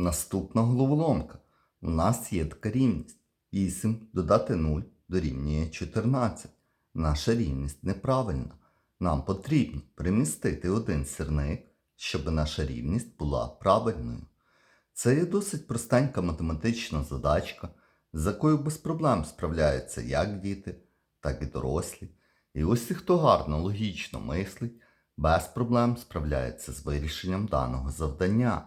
Наступна головоломка. У нас є така рівність. 8 додати 0 дорівнює 14. Наша рівність неправильна. Нам потрібно примістити один сірник, щоб наша рівність була правильною. Це є досить простенька математична задачка, з якою без проблем справляються як діти, так і дорослі. І ось хто гарно логічно мислить, без проблем справляється з вирішенням даного завдання.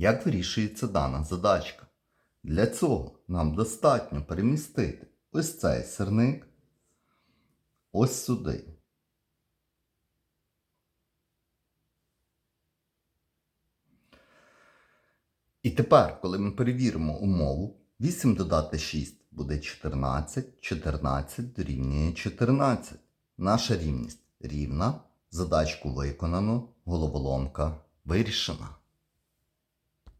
Як вирішується дана задачка? Для цього нам достатньо перемістити ось цей сирник ось сюди. І тепер, коли ми перевіримо умову, 8 додати 6 буде 14, 14 дорівнює 14. Наша рівність рівна, задачку виконано, головоломка вирішена.